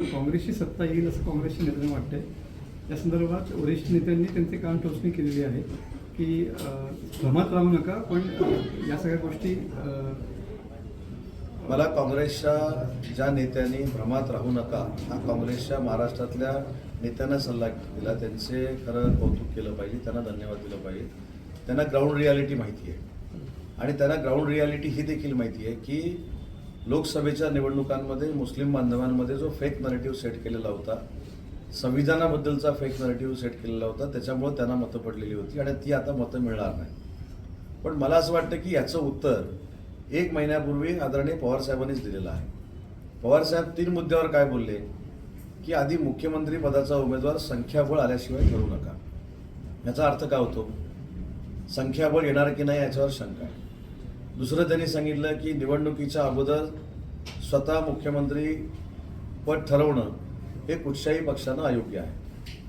काँग्रेसची सत्ता येईल असं काँग्रेसच्या नेत्यांना वाटतंय. या संदर्भात वरिष्ठ नेत्यांनी त्यांचे कान टोचणी केलेली आहे की भ्रमात राहू नका पण या सगळ्या गोष्टी मला काँग्रेसच्या ज्या नेत्यांनी भ्रमात राहू नका हा काँग्रेसच्या महाराष्ट्रातल्या नेत्यांना सल्ला दिला. त्यांचे खरं कौतुक केलं पाहिजे त्यांना धन्यवाद दिलं पाहिजे. त्यांना ग्राउंड रियालिटी माहिती आहे. आणि त्यांना ग्राउंड रियालिटी ही देखील माहिती आहे की लोकसभेच्या निवडणुकांमध्ये मुस्लिम बांधवांमध्ये जो फेक नरेटिव्ह सेट केलेला होता संविधानाबद्दलचा फेक नरेटिव्ह सेट केलेला होता त्याच्यामुळे त्यांना मतं पडलेली होती आणि ती आता मतं मिळणार नाही. पण मला असं वाटतं की याचं उत्तर एक महिन्यापूर्वी आदरणीय पवारसाहेबांनीच दिलेलं आहे. पवारसाहेब तीन मुद्द्यावर काय बोलले? की आधी मुख्यमंत्री पदाचा उमेदवार संख्याबळ आल्याशिवाय ठरवू नका. याचा अर्थ काय होतो? संख्याबळ येणार की नाही याच्यावर शंका आहे. दुसरं त्यांनी सांगितलं की निवडणुकीच्या अगोदर स्वतः मुख्यमंत्री पद ठरवणं हे कुठच्याही पक्षानं अयोग्य आहे.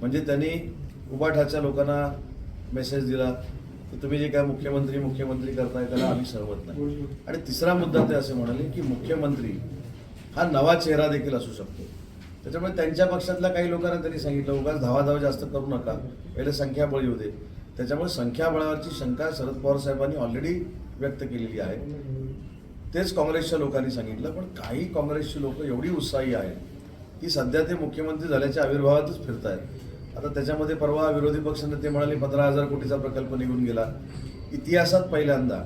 म्हणजे त्यांनी उबाठाच्या लोकांना मेसेज दिला की तुम्ही जे काय मुख्यमंत्री मुख्यमंत्री करताय त्याला आम्ही सहमत नाही. आणि तिसरा मुद्दा ते असे म्हणाले की मुख्यमंत्री हा नवा चेहरा देखील असू शकतो. त्याच्यामुळे त्यांच्या पक्षातल्या काही लोकांना त्यांनी सांगितलं उगाच धावाधाव जास्त करू नका पहिले संख्याबळ येऊ दे. त्याच्यामुळे संख्याबळावरची शंका शरद पवार साहेबांनी ऑलरेडी व्यक्त केलेली आहे तेच काँग्रेसच्या लोकांनी सांगितलं पण काही काँग्रेसची लोक एवढी उत्साही आहेत की सध्या ते मुख्यमंत्री झाल्याच्या आविर्भावातच फिरत आहेत आता त्याच्यामध्ये परवा विरोधी पक्षनेते म्हणाले पंधरा हजार कोटीचा प्रकल्प निघून गेला. इतिहासात पहिल्यांदा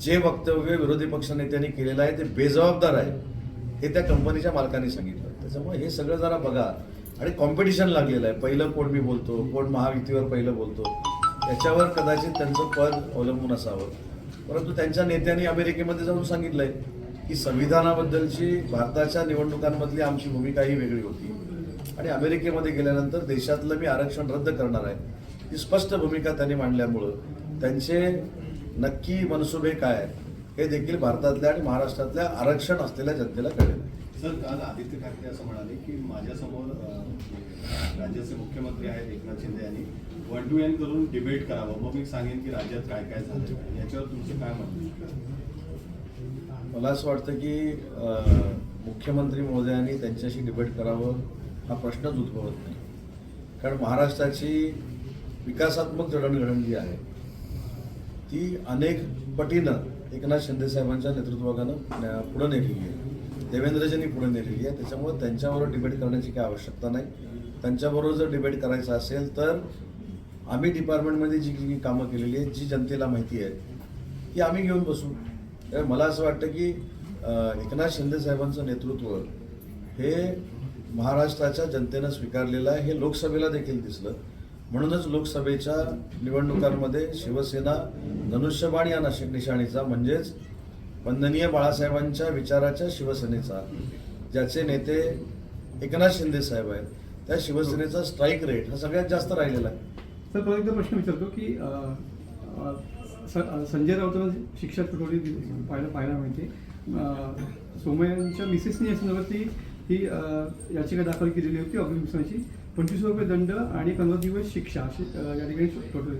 जे वक्तव्य विरोधी पक्षनेत्यांनी केलेलं आहे ते बेजबाबदार आहे हे त्या कंपनीच्या मालकांनी सांगितलं. त्याच्यामुळे हे सगळं जरा बघा. आणि कॉम्पिटिशन लागलेलं आहे. पहिलं कोण मी बोलतो? कोण महायुतीवर पहिलं बोलतो? त्याच्यावर कदाचित त्यांचं पद अवलंबून असावं. परंतु त्यांच्या नेत्यांनी अमेरिकेमध्ये जाऊन सांगितलंय की संविधानाबद्दलची भारताच्या निवडणुकांमधली आमची भूमिका ही वेगळी होती. आणि अमेरिकेमध्ये गेल्यानंतर देशातलं मी आरक्षण रद्द करणार आहे. ही स्पष्ट भूमिका त्यांनी मांडल्यामुळं त्यांचे नक्की मनसुबे काय हे देखील भारतातल्या आणि महाराष्ट्रातल्या आरक्षण असलेल्या जनतेला कळेल. सर काल आदित्य ठाकरे असं म्हणाले की माझ्यासमोर म्हणजे राज्याचे मुख्यमंत्री आहेत एकनाथ शिंदे यांनी. वन टू एन करून डिबेट करावं. मग मी सांगेन की राज्यात काय काय झालं याच्यावर तुमचं काय म्हणणं मला असं वाटतं की मुख्यमंत्री महोदयांनी त्यांच्याशी डिबेट करावं हा प्रश्नच उद्भवत नाही. कारण महाराष्ट्राची विकासात्मक जडणघडण जी आहे ती अनेक पटीनं एकनाथ शिंदे साहेबांच्या पुढं नेलेली आहे. देवेंद्रजींनी पुढे नेलेली आहे. त्याच्यामुळे त्यांच्याबरोबर डिबेट करण्याची काही आवश्यकता नाही. त्यांच्याबरोबर जर डिबेट करायचं असेल तर आम्ही डिपार्टमेंटमध्ये जी जी कामं केलेली आहेत जी जनतेला माहिती आहे ती आम्ही घेऊन बसू. मला असं वाटतं की एकनाथ शिंदे साहेबांचं नेतृत्व हे महाराष्ट्राच्या जनतेनं स्वीकारलेलं आहे. हे लोकसभेला देखील दिसलं. म्हणूनच लोकसभेच्या निवडणुकांमध्ये शिवसेना धनुष्यबाण या नाशिक निशाणीचा म्हणजेच वंदनीय बाळासाहेबांच्या विचाराच्या शिवसेनेचा ज्याचे नेते एकनाथ शिंदे साहेब आहेत. त्या शिवसेनेचा स्ट्राईक रेट हा सगळ्यात जास्त राहिलेला आहे. तर पण एकदा प्रश्न विचारतो की स- संजय राऊतांना शिक्षा ठोठवली पाहायला पाहायला मिळते. सोमयांच्या मिसेसनी याच्यावरती ही याचिका दाखल केलेली होती अग्निमिशनाची पंचवीस रुपये दंड आणि पंधरा दिवस शिक्षा अशी या ठिकाणी ठोठवली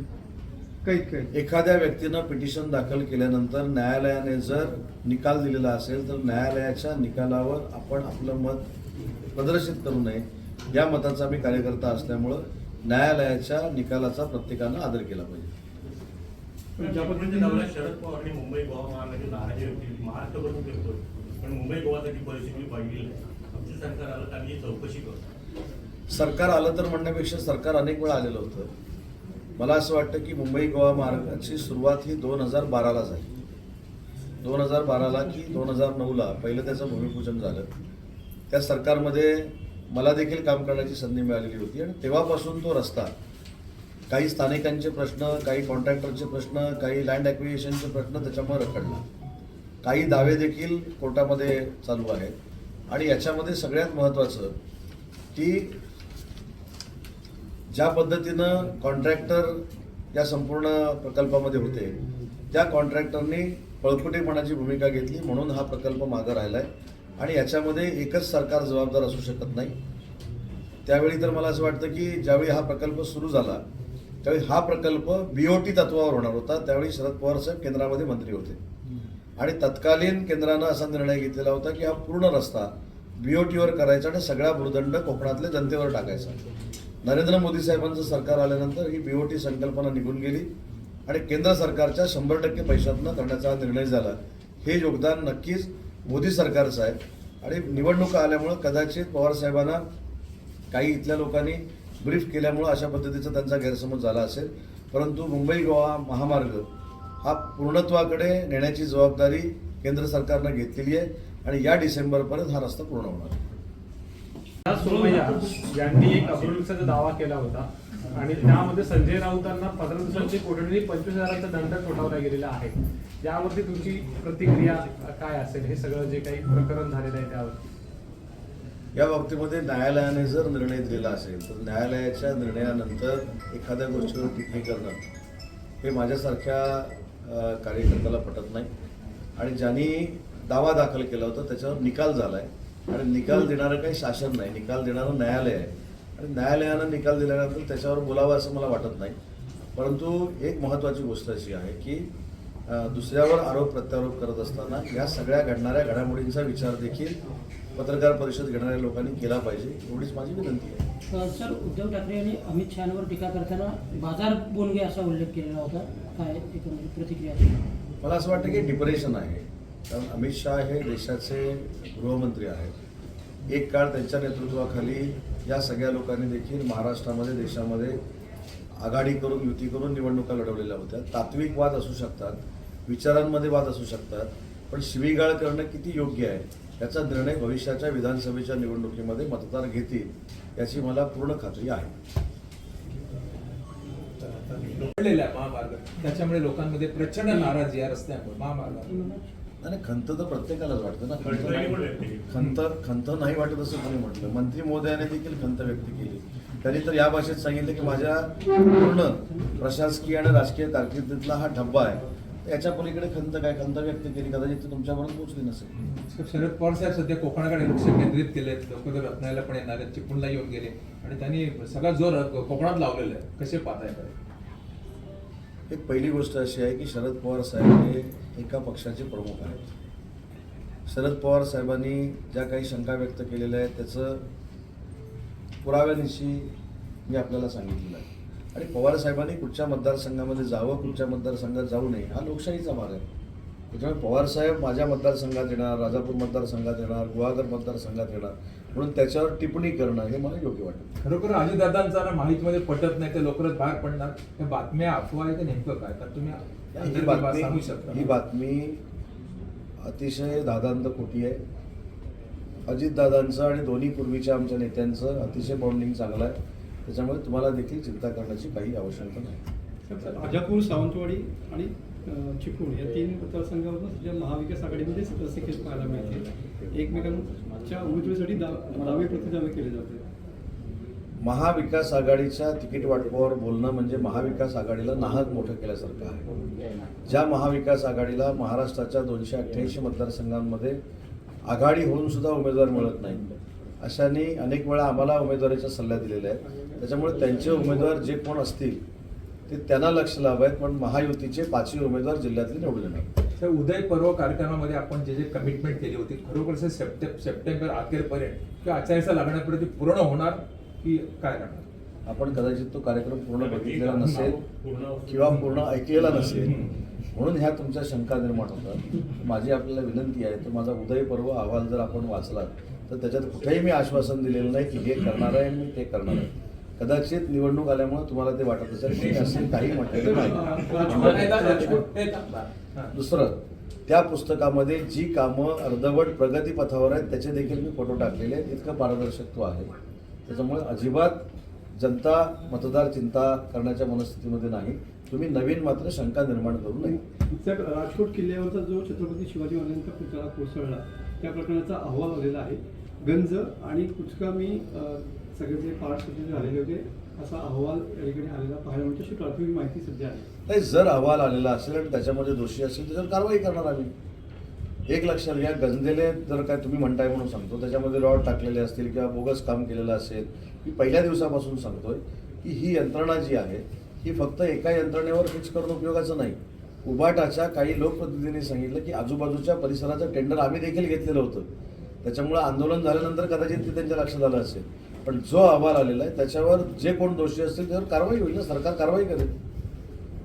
काही काही एखाद्या व्यक्तीनं पिटिशन दाखल केल्यानंतर न्यायालयाने जर निकाल दिलेला असेल तर न्यायालयाच्या निकालावर आपण आपलं मत प्रदर्शित करू नये. या मताचा मी कार्यकर्ता असल्यामुळं न्यायालयाच्या निकालाचा प्रत्येकानं आदर केला पाहिजे. ज्या पद्धतीने शरद पवार आणि मुंबई गोवा नाराजी होती पण मुंबई गोवासाठी परिस्थिती पाहिली नाही आमचं सरकार आलं चौकशी करतो. सरकार आलं तर म्हणण्यापेक्षा सरकार अनेक वेळा आलेलं होतं. मला असं वाटतं की मुंबई गोवा मार्गाची सुरुवात ही दोन हजार बाराला झाली. दोन हजार बाराला की दोन हजार नऊला पहिलं त्याचं भूमिपूजन झालं. त्या सरकारमध्ये मला देखील काम करण्याची संधी मिळालेली होती आणि तेव्हापासून तो रस्ता काही स्थानिकांचे प्रश्न काही कॉन्ट्रॅक्टरचे प्रश्न काही लँड ॲक्विएशनचे प्रश्न त्याच्यामुळे रखडला. काही दावे देखील कोर्टामध्ये चालू आहेत. आणि याच्यामध्ये सगळ्यात महत्त्वाचं की ज्या पद्धतीनं कॉन्ट्रॅक्टर या संपूर्ण प्रकल्पामध्ये होते त्या कॉन्ट्रॅक्टरनी पळपुटेपणाची भूमिका घेतली म्हणून हा प्रकल्प मागं आहे आणि याच्यामध्ये एकच सरकार जबाबदार असू शकत नाही. त्यावेळी तर मला असं वाटतं की ज्यावेळी हा प्रकल्प सुरू झाला त्यावेळी हा प्रकल्प बीओटी तत्वावर होणार होता. त्यावेळी शरद पवार साहेब केंद्रामध्ये मंत्री होते. आणि तत्कालीन केंद्रानं असा निर्णय घेतलेला होता की हा पूर्ण रस्ता बीओटीवर करायचा आणि सगळा भूर्दंड कोकणातल्या जनतेवर टाकायचा. नरेंद्र मोदी साहेबांचं सरकार आल्यानंतर ही बीओटी संकल्पना निघून गेली आणि केंद्र सरकारच्या शंभर टक्के पैशातनं करण्याचा हा निर्णय झाला. हे योगदान नक्कीच मोदी सरकारचं आहे आणि निवडणुका आल्यामुळं कदाचित पवारसाहेबांना काही इथल्या लोकांनी ब्रीफ केल्यामुळं अशा पद्धतीचा त्यांचा गैरसमज झाला असेल. परंतु मुंबई गोवा महामार्ग हा पूर्णत्वाकडे नेण्याची जबाबदारी केंद्र सरकारनं घेतलेली आहे आणि या डिसेंबरपर्यंत हा रस्ता पूर्ण होणार यांनी एक दावा केला होता आणि त्यामध्ये संजय राऊतांना पंधरा दिवसांची कोठडी पंचवीस हजाराचा दंड ठोठावला गेलेला आहे. यावरती तुमची प्रतिक्रिया काय असेल? हे सगळं जे काही प्रकरण झालेलं आहे त्यावर या बाबतीमध्ये न्यायालयाने जर निर्णय दिलेला असेल तर न्यायालयाच्या निर्णयानंतर एखाद्या गोष्टीवर टिप्पणी करणं हे माझ्यासारख्या कार्यकर्त्याला पटत नाही. आणि ज्यांनी दावा दाखल केला होता त्याच्यावर निकाल झाला आहे आणि निकाल देणारं काही शासन नाही. निकाल देणारं न्यायालय आहे. न्यायालयानं निकाल दिल्यानंतर त्याच्यावर बोलावं असं मला वाटत नाही. परंतु एक महत्त्वाची गोष्ट अशी आहे की दुसऱ्यावर आरोप प्रत्यारोप करत असताना या सगळ्या घडणाऱ्या घडामोडींचा विचार देखील पत्रकार परिषद घेणाऱ्या लोकांनी केला पाहिजे एवढीच माझी विनंती आहे. सर उद्धव ठाकरे यांनी अमित शहावर टीका करताना बाजार बोनगे असा उल्लेख केलेला होता. काय प्रतिक्रिया मला असं वाटतं की डिप्रेशन आहे. कारण अमित शहा हे देशाचे गृहमंत्री आहेत. एक काळ त्यांच्या नेतृत्वाखाली या सगळ्या लोकांनी देखील महाराष्ट्रामध्ये देशामध्ये आघाडी करून युती करून निवडणुका लढवलेल्या होत्या. तात्विक वाद असू शकतात विचारांमध्ये वाद असू शकतात पण शिवीगाळ करणं किती योग्य आहे याचा निर्णय भविष्याच्या विधानसभेच्या निवडणुकीमध्ये मतदार घेतील याची मला पूर्ण खात्री आहे. महामार्ग त्याच्यामुळे लोकांमध्ये प्रचंड नाराजी या रस्त्यामुळे महामार्गावर. आणि खंत तर प्रत्येकालाच वाटतं ना. खंत नाही. खंत खंत नाही वाटत असं कोणी म्हटलं. मंत्री महोदयाने देखील खंत व्यक्त केली. त्यांनी तर या भाषेत सांगितलं की माझ्या पूर्ण प्रशासकीय आणि राजकीय कारकिर्दीतला हा डब्बा आहे. याच्या पलीकडे खंत काय? खंत व्यक्त केली. कदाचित ती तुमच्यापर्यंत पोहोचली नसेल. शरद पवार साहेब सध्या कोकणाकडे लक्ष केंद्रित केले लोक रत्नागिरीला पण येणार आहेत चिपळूणला येऊन गेले. आणि त्यांनी सगळा जोर कोकणात लावलेला आहे. कसे पाहताय? एक पहिली गोष्ट अशी आहे की शरद पवार साहेब हे एका पक्षाचे प्रमुख आहेत. शरद पवार साहेबांनी ज्या काही शंका व्यक्त केलेल्या आहेत त्याचं पुराव्यानिशी मी आपल्याला सांगितलेलं आहे. आणि पवार साहेबांनी कुठच्या मतदारसंघामध्ये जावं कुठच्या मतदारसंघात जाऊ नये हा लोकशाहीचा भाग आहे. त्याच्यामुळे पवार साहेब माझ्या मतदारसंघात येणार राजापूर मतदारसंघात येणार गुहागर मतदारसंघात येणार. म्हणून त्याच्यावर टिप्पणी करणं हे मला योग्य वाटतं. खरोखर अजितदादांचा ना माहितीमध्ये पटत नाही ते लवकरच बाहेर पडणार. त्या बातम्या अफवा आहे ते नेमकं काय? तर तुम्ही ही सांगू बातमी शकता ही बातमी अतिशय दादांत खोटी आहे. अजितदादांचं आणि दोन्ही पूर्वीच्या आमच्या नेत्यांचं अतिशय बॉन्डिंग चांगलं आहे. त्याच्यामुळे तुम्हाला देखील चिंता करण्याची काही आवश्यकता नाही. राजापूर सावंतवाडी आणि चिपळूण या तीन मतदारसंघावरून सध्या महाविकास आघाडीमध्येच असे केस पाहायला मिळते एकमेकांच्या उमेदवारीसाठी दा- दावे प्रतिदावे केले जाते महाविकास आघाडीच्या तिकीट वाटपावर बोलणं म्हणजे महाविकास आघाडीला नाहक मोठं केल्यासारखं आहे. ज्या महाविकास आघाडीला महाराष्ट्राच्या दोनशे अठ्ठ्याऐंशी मतदारसंघांमध्ये आघाडी होऊन सुद्धा उमेदवार मिळत नाही अशांनी अनेक वेळा आम्हाला उमेदवारीचा सल्ला दिलेला आहे त्याच्यामुळे त्यांचे उमेदवार जे कोण असतील ते त्यांना लक्ष आहेत पण महायुतीचे पाचही उमेदवार जिल्ह्यातले निवडून येणार. त्या उदय पर्व कार्यक्रमामध्ये आपण जे जे कमिटमेंट केली होती खरोखर से सप्टेंबर सप्टेंबर अखेरपर्यंत किंवा आचारसंहिता लागण्यापर्यंत ती पूर्ण होणार की काय राहणार? आपण कदाचित तो कार्यक्रम पूर्ण बघितलेला नसेल पूर्ण किंवा पूर्ण ऐकलेला नसेल. म्हणून ह्या तुमच्या शंका निर्माण होतात. माझी आपल्याला विनंती आहे तर माझा उदय पर्व अहवाल जर आपण वाचलात तर त्याच्यात कुठेही मी आश्वासन दिलेलं नाही की हे करणार आहे आणि मी ते करणार आहे. कदाचित निवडणूक आल्यामुळे तुम्हाला ते वाटत असेल असे काही म्हटलेलं नाही. दुसरं त्या पुस्तकामध्ये जी कामं अर्धवट प्रगतीपथावर आहेत त्याचे देखील मी फोटो टाकलेले आहेत. इतकं पारदर्शकत्व आहे. त्याच्यामुळे अजिबात जनता मतदार चिंता करण्याच्या मनस्थितीमध्ये नाही. तुम्ही नवीन मात्र शंका निर्माण करू नये. इथल्या राजकोट किल्ल्यावरचा जो छत्रपती शिवाजी महाराजांचा पुतळा कोसळला त्या प्रकरणाचा अहवाल आलेला आहे. गंज आणि कुचकामी मी सगळे जे पार्ट सध्या झालेले होते असा अहवाल अलीकडे आलेला पाहायला मिळतो. अशी प्राथमिक माहिती सध्या आहे. नाही जर अहवाल आलेला असेल आणि त्याच्यामध्ये दोषी असेल त्याच्यावर कारवाई करणार आम्ही. एक लक्षात घ्या गंजलेले जर काय तुम्ही म्हणताय म्हणून सांगतो. त्याच्यामध्ये रॉड टाकलेले असतील किंवा बोगस काम केलेलं असेल मी पहिल्या दिवसापासून सांगतोय की ही यंत्रणा जी आहे ही फक्त एका यंत्रणेवर फिक्स करून उपयोगाचं नाही. उबाटाच्या काही लोकप्रतिनिधींनी सांगितलं की आजूबाजूच्या परिसराचं टेंडर आम्ही देखील घेतलेलं होतं. त्याच्यामुळे आंदोलन झाल्यानंतर कदाचित ते त्यांच्या लक्षात आलं असेल. पण जो अहवाल आलेला आहे त्याच्यावर जे कोण दोषी असतील त्यावर कारवाई होईल ना? सरकार कारवाई करेल.